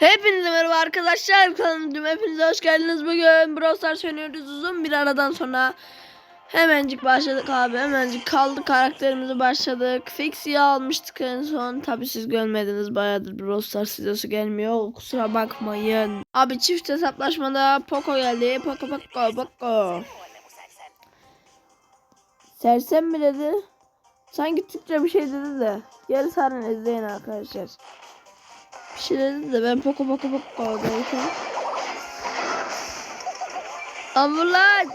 Hepinize merhaba arkadaşlar. Kanalıma hepinize hoş geldiniz. Bugün Brawl Stars oynuyoruz uzun bir aradan sonra. Hemencik başladık abi. Hemencik kaldı karakterimizi başladık. Fixie'yi almıştık en son. Tabi siz görmediniz. Bayağıdır Brawl Stars videosu gelmiyor. Kusura bakmayın. Abi çift hesaplaşmada Poco geldi. Poco Poco Poco. Sersem mi dedi? Sanki Türkçe bir şey dedi de. Geri sarın izleyin arkadaşlar. Bir şey dedi de ben poko poko poko derken. Ambulans!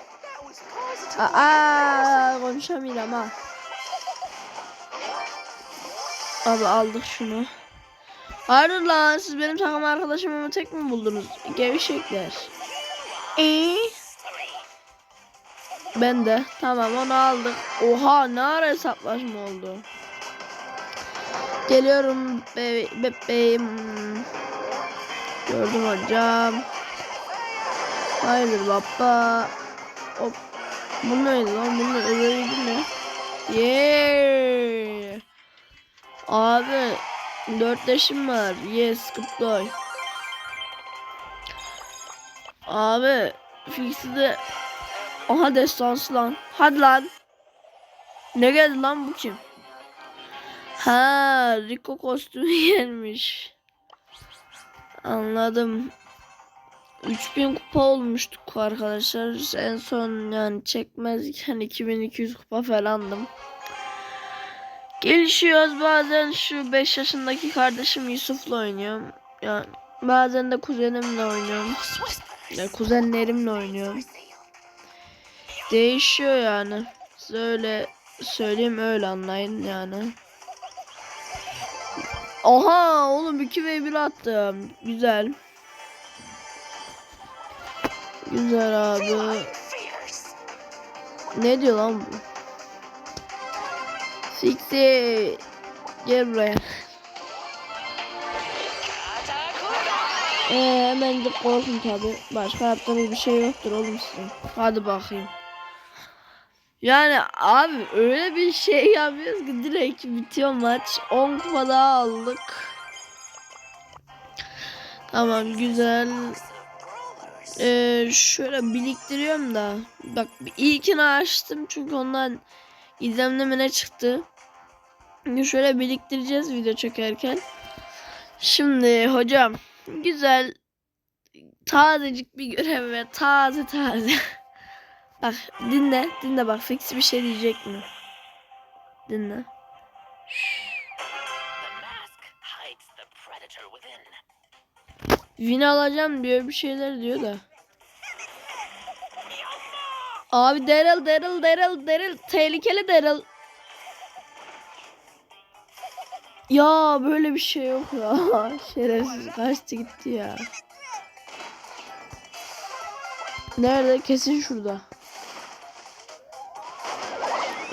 Aa, konuşamıyorum ha. Abi aldık şunu. Hayır lan siz benim takım arkadaşımı tek mi buldunuz? Gevşekler. Eee? Ben de. Tamam onu aldık. Oha ne ara hesaplaşma oldu. Geliyorum be bebeğim. Gördüm hocam. Hayırdır baba. Hop. Bu neydi lan? Bunun özelliği ne? Yeah. Abi. Dört yaşım var. Yes. Boy. Abi. Fix'i de. Aha destansı lan. Hadi lan. Ne geldi lan bu kim? Ha, Rico kostümü gelmiş. Anladım. 3000 kupa olmuştuk arkadaşlar. En son yani çekmezken 2200 kupa falandım. Gelişiyoruz bazen şu 5 yaşındaki kardeşim Yusuf'la oynuyorum. Yani bazen de kuzenimle oynuyorum. Ya kuzenlerimle oynuyorum. Değişiyor yani. Size öyle söyleyeyim öyle anlayın yani. Oha oğlum 2 ve 1 attım. Güzel. Güzel abi. Ne diyor lan bu? Sixi. Gel buraya. Ee, hemen de korkun tabi. Başka yaptığınız bir şey yoktur oğlum sizin. Hadi bakayım. Yani abi öyle bir şey yapıyoruz ki direkt bitiyor maç. 10 kupa daha aldık. Tamam güzel. Ee, şöyle biriktiriyorum da. Bak ilkini açtım çünkü ondan izlemleme ne çıktı. Şöyle biriktireceğiz video çekerken. Şimdi hocam güzel tazecik bir görev ve taze taze. Bak dinle dinle bak fix bir şey diyecek mi? Dinle. Win alacağım diyor bir şeyler diyor da. Abi Daryl Daryl Daryl Daryl tehlikeli Daryl. Ya böyle bir şey yok ya. Şerefsiz kaçtı gitti ya. Nerede? Kesin şurada.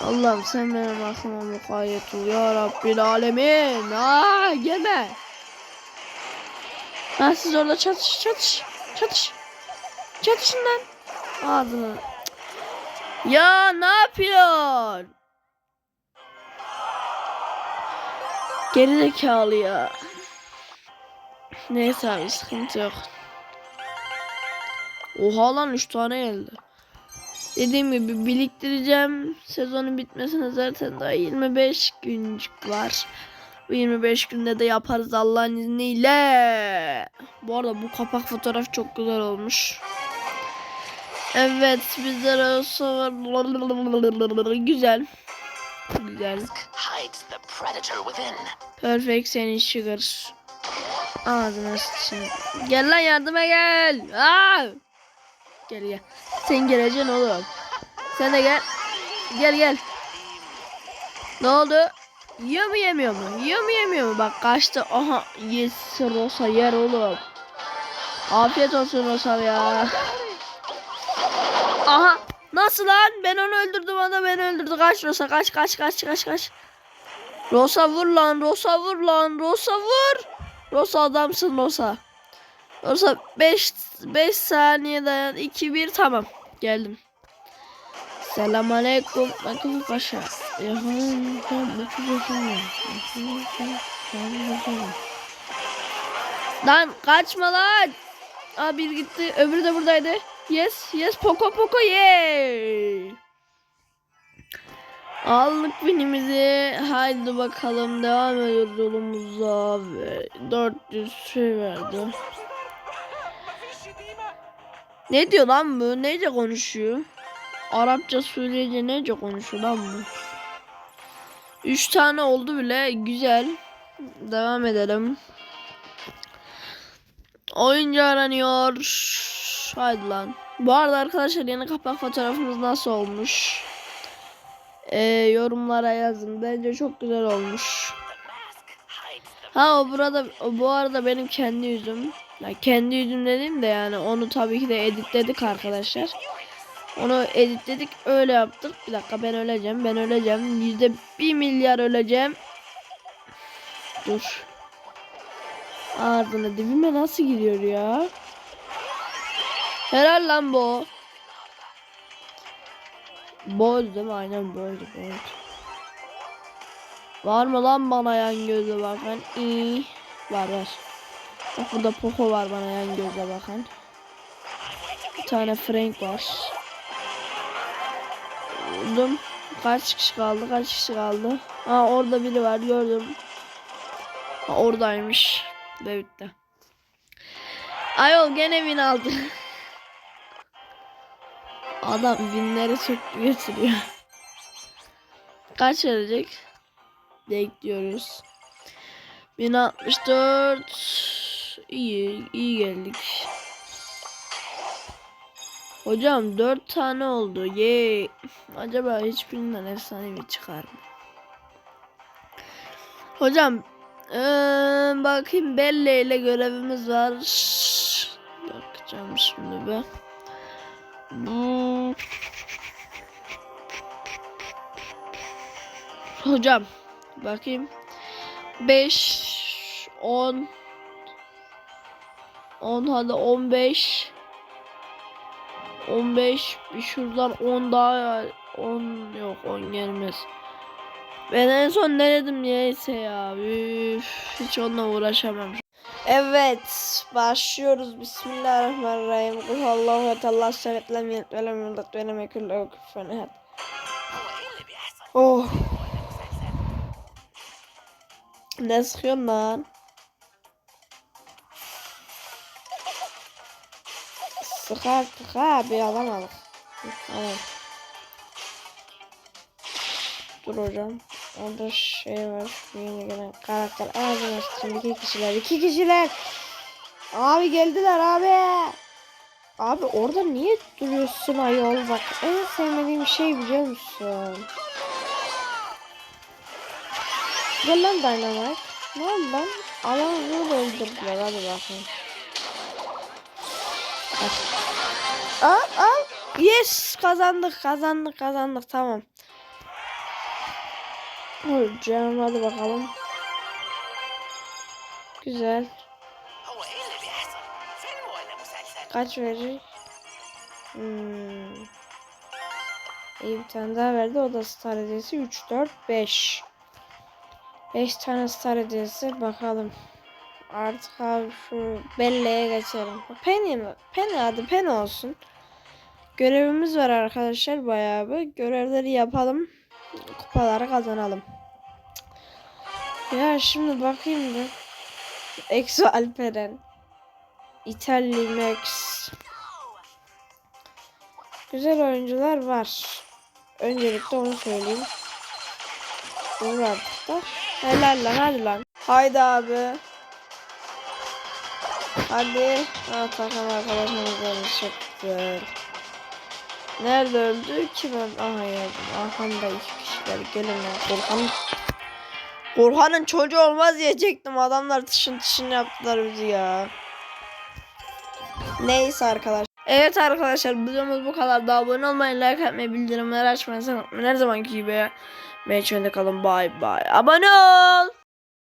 Allah'ım sen benim aklıma mukayyet ol ya Rabbil alemin. Aa gelme. Ha siz orada çatış çatış çatış. Çatışın lan. Ağzını. Ya ne yapıyorsun? Gerizekalı ya. Neyse abi sıkıntı yok. Oha lan 3 tane geldi. Dediğim gibi biriktireceğim. Sezonun bitmesine zaten daha 25 güncük var. Bu 25 günde de yaparız Allah'ın izniyle. Bu arada bu kapak fotoğraf çok güzel olmuş. Evet bizlere olsa güzel. Güzel. Perfect senin sugar. Ağzına sıçayım. Gel lan yardıma gel. Aa! Gel gel. Sen geleceksin oğlum. Sen de gel. Gel gel. Ne oldu? Yiyor mu yemiyor mu? Yiyor mu yemiyor mu? Bak kaçtı. Aha yes Rosa yer oğlum. Afiyet olsun Rosa ya. Aha nasıl lan? Ben onu öldürdüm o da beni öldürdü. Kaç Rosa kaç kaç kaç kaç kaç. Rosa vur lan Rosa vur lan Rosa vur. Rosa adamsın Rosa. Rosa 5 5 saniye dayan 2 1 tamam. Geldim. Selam aleyküm. Bakın paşa. Yahanın tam 30 yaşında. Lan kaçma lan. Aa bir gitti. Öbürü de buradaydı. Yes yes Poco Poco yeah. Aldık binimizi. Haydi bakalım devam ediyoruz yolumuza. Ve 400 şey verdi. Ne diyor lan bu? Nece konuşuyor? Arapça söyleyince nece konuşuyor lan bu? 3 tane oldu bile. Güzel. Devam edelim. Oyuncu aranıyor. Haydi lan. Bu arada arkadaşlar yeni kapak fotoğrafımız nasıl olmuş? Ee, yorumlara yazın. Bence çok güzel olmuş. Ha o burada o bu arada benim kendi yüzüm. Ya kendi yüzüm dediğim de yani onu tabii ki de editledik arkadaşlar. Onu editledik öyle yaptık. Bir dakika ben öleceğim. Ben öleceğim. Yüzde bir milyar öleceğim. Dur. Ardına dibime nasıl gidiyor ya? Helal lan bu. Boz değil mi? Aynen bozdu boz. Var mı lan bana yan göze bakan? İyi. Var var. Bak burada Poco var bana yan göze bakan. Bir tane Frank var. Vurdum. Kaç kişi kaldı? Kaç kişi kaldı? Ha orada biri var gördüm. Ha, oradaymış. Ve bitti. Ayol gene win aldı. Adam winleri söktü götürüyor. Kaç verecek? Bekliyoruz. 1064 iyi iyi geldik. Hocam 4 tane oldu. Ye. Acaba hiçbirinden efsanevi çıkar mı? Hocam ee, bakayım Belle ile görevimiz var. Bakacağım şimdi be. Hocam bakayım 5 10 10 hadi 15 15 bir şuradan 10 daha 10 yok 10 gelmez. Ben en son ne dedim neyse ya. Üf, hiç onunla uğraşamam. Evet, başlıyoruz. Bismillahirrahmanirrahim. Kul Allahu ve Teala şereflem yetvelem yıldat ve neme külle küfen ehad. Oh. Ne sıkıyorsun lan? Sıkar sıkar bir alamadık. Tamam. Dur hocam. Orada şey var. Yeni gelen karakter. Ağzına sıçayım. iki kişiler. iki kişiler. Abi geldiler abi. Abi orada niye duruyorsun ayol? Bak en sevmediğim şey biliyor musun? Gel lan Dynamite. Ne oldu lan? Alanı da öldürdüler hadi bakalım. Al al. Yes kazandık kazandık kazandık tamam. Hocam hadi bakalım. Güzel. Kaç verir? Hmm. İyi bir tane daha verdi. O da stratejisi 3, 4, 5. 5 tane star hediyesi. Bakalım. Artık abi şu Belle'ye geçelim. Penny mi? Penny hadi Penny olsun. Görevimiz var arkadaşlar bayağı bir. Görevleri yapalım. Kupaları kazanalım. Ya şimdi bakayım da. Exo Alperen. İtalya Max. Güzel oyuncular var. Öncelikle onu söyleyeyim. Vur artık da. Helal lan hadi lan. Haydi abi. Hadi. Ha takım arkadaşımız güzel. Nerede öldü ki ben? Aha geldim. Arkamda iki kişiler. Gelin lan. Korkan. Korkan'ın çocuğu olmaz diyecektim. Adamlar tışın tışın yaptılar bizi ya. Neyse arkadaşlar. Evet arkadaşlar videomuz bu kadar. Daha abone olmayı, like atmayı, bildirimleri açmayı, her zamanki gibi. Meçhende kalın. Bye bye. Abone ol.